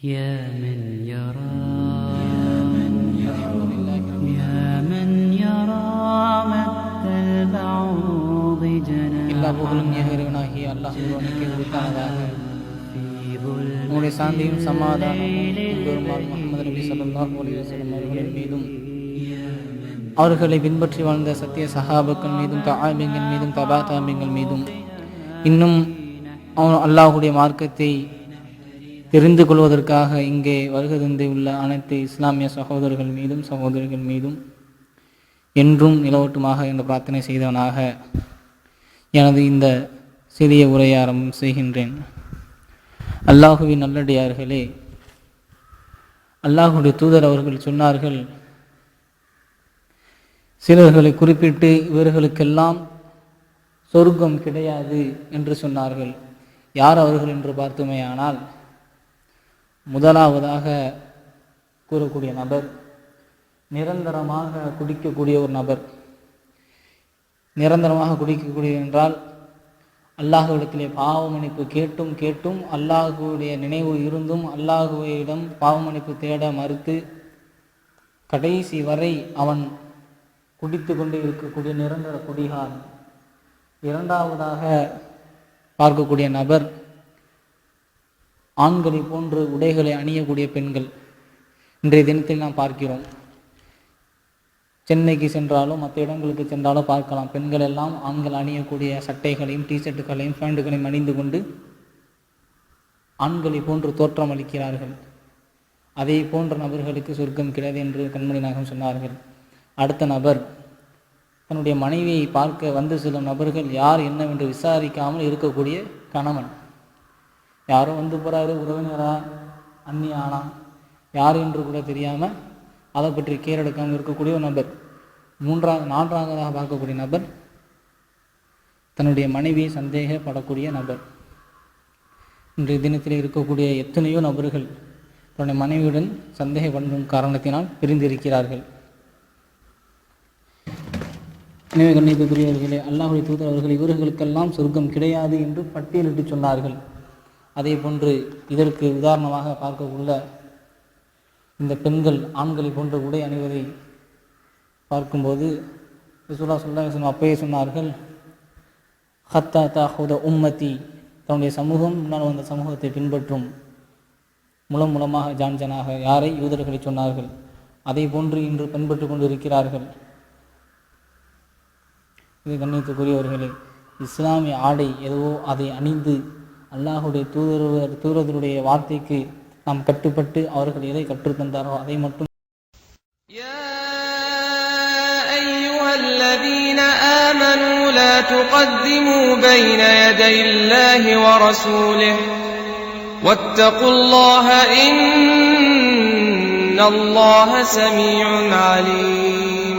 يا من يرى يا من يرى مد البعوض எல்லா جناحا புகழும் ஏகரிவனாகிய அல்லாஹ் ஒருவனுக்கே உரித்தானதாக في ظلم உங்களுடைய சாந்தியும் சமாதானமும் பெருமாள் முகமது நபி ஸல்லல்லாஹு அலைஹி வஸல்லம் அவர்களின் மீதும் அவர்களை பின்பற்றி வாழ்ந்த சத்திய சஹாபக்கள் மீதும் தஆபிங்கள் மீதும் தபா தாபிங்கள் மீதும் இன்னும் அவன் அல்லாஹுடைய மார்க்கத்தை தெரிந்து கொள்வதற்காக இங்கே வருகை தந்து உள்ள அனைத்து இஸ்லாமிய சகோதரர்கள் மீதும் சகோதரிகள் மீதும் என்றும் நிலவட்டுமாக என்ற பிரார்த்தனை செய்தவனாக எனது இந்த சிறிய உரையை ஆரம்பம் செய்கின்றேன். அல்லாஹுவின் நல்லடியார்களே அல்லாஹுடைய தூதர் அவர்கள் சொன்னார்கள் சிலர்களை குறிப்பிட்டு இவர்களுக்கெல்லாம் சொர்க்கம் கிடையாது என்று சொன்னார்கள். யார் அவர்கள் என்று பார்த்தோமேயானால் முதலாவதாக கூறக்கூடிய நபர் நிரந்தரமாக குடிக்கக்கூடிய ஒரு நபர். நிரந்தரமாக குடிக்கக்கூடிய என்றால் அல்லாஹுவிடத்திலே பாவ மன்னிப்பு கேட்டும் கேட்டும் அல்லாஹுடைய நினைவு இருந்தும் அல்லாஹுவையிடம் பாவ மன்னிப்பு தேட மறுத்து கடைசி வரை அவன் குடித்து கொண்டு இருக்கக்கூடிய நிரந்தர குடிகாரன். இரண்டாவதாக பார்க்கக்கூடிய நபர் ஆண்களை போன்று உடைகளை அணியக்கூடிய பெண்கள். இன்றைய தினத்தில் நாம் பார்க்கிறோம். சென்னைக்கு சென்றாலும் மற்ற இடங்களுக்கு சென்றாலும் பார்க்கலாம். பெண்கள் எல்லாம் ஆண்கள் அணியக்கூடிய சட்டைகளையும் டிஷர்ட்டுகளையும் பேண்டுகளையும் அணிந்து கொண்டு ஆண்களை போன்று தோற்றம் அளிக்கிறார்கள். அதே போன்ற நபர்களுக்கு சொர்க்கம் கிடையாது என்று கண்மணி நாகம் சொன்னார்கள். அடுத்த நபர் தன்னுடைய மனைவியை பார்க்க வந்து செல்லும் நபர்கள் யார் என்னவென்று விசாரிக்காமல் இருக்கக்கூடிய கணவன். யாரும் வந்து போகிறாரு உறவினரா அந்நியானா யார் என்று கூட தெரியாமல் அதை பற்றி கேர் எடுக்காமல் இருக்கக்கூடிய ஒரு நபர். மூன்றாவது நான்காவதாக பார்க்கக்கூடிய நபர் தன்னுடைய மனைவியை சந்தேகப்படக்கூடிய நபர். இன்றைய தினத்தில் இருக்கக்கூடிய எத்தனையோ நபர்கள் தன்னுடைய மனைவியுடன் சந்தேகப்படும் காரணத்தினால் பிரிந்திருக்கிறார்கள். எனவே கண்ணியத்துக்குரியவர்களே அல்லாஹுடைய தூதர் அவர்கள் இவர்களுக்கெல்லாம் சொர்க்கம் கிடையாது என்று பட்டியலிட்டு சொன்னார்கள். அதே போன்று இதற்கு உதாரணமாக பார்க்கக்குள்ள இந்த பெண்கள் ஆண்களை போன்ற உடை அணிவதை பார்க்கும்போது ரசூலா சொல்லா அப்பயே சொன்னார்கள் ஹத்தா தாஹுத உம்மதி தன்னுடைய சமூகம் முன்னால் வந்த சமூகத்தை பின்பற்றும் மூலம் மூலமாக ஜான்ஜனாக யாரை? யூதர்களை சொன்னார்கள். அதை போன்று இன்று பின்பற்றி கொண்டிருக்கிறார்கள். இது கண்ணியத்துக்குரியவர்களே இஸ்லாமிய ஆடை எதுவோ அதை அணிந்து அல்லாஹுடைய தூதர் தூதருடைய வார்த்தைக்கு நாம் கட்டுப்பட்டு அவர்கள் எதை கற்றுத்தந்தாரோ அதை மட்டும் يا أيها الذين آمنوا لا تقدموا بين يدي الله ورسوله واتقوا الله إن الله سميع عليم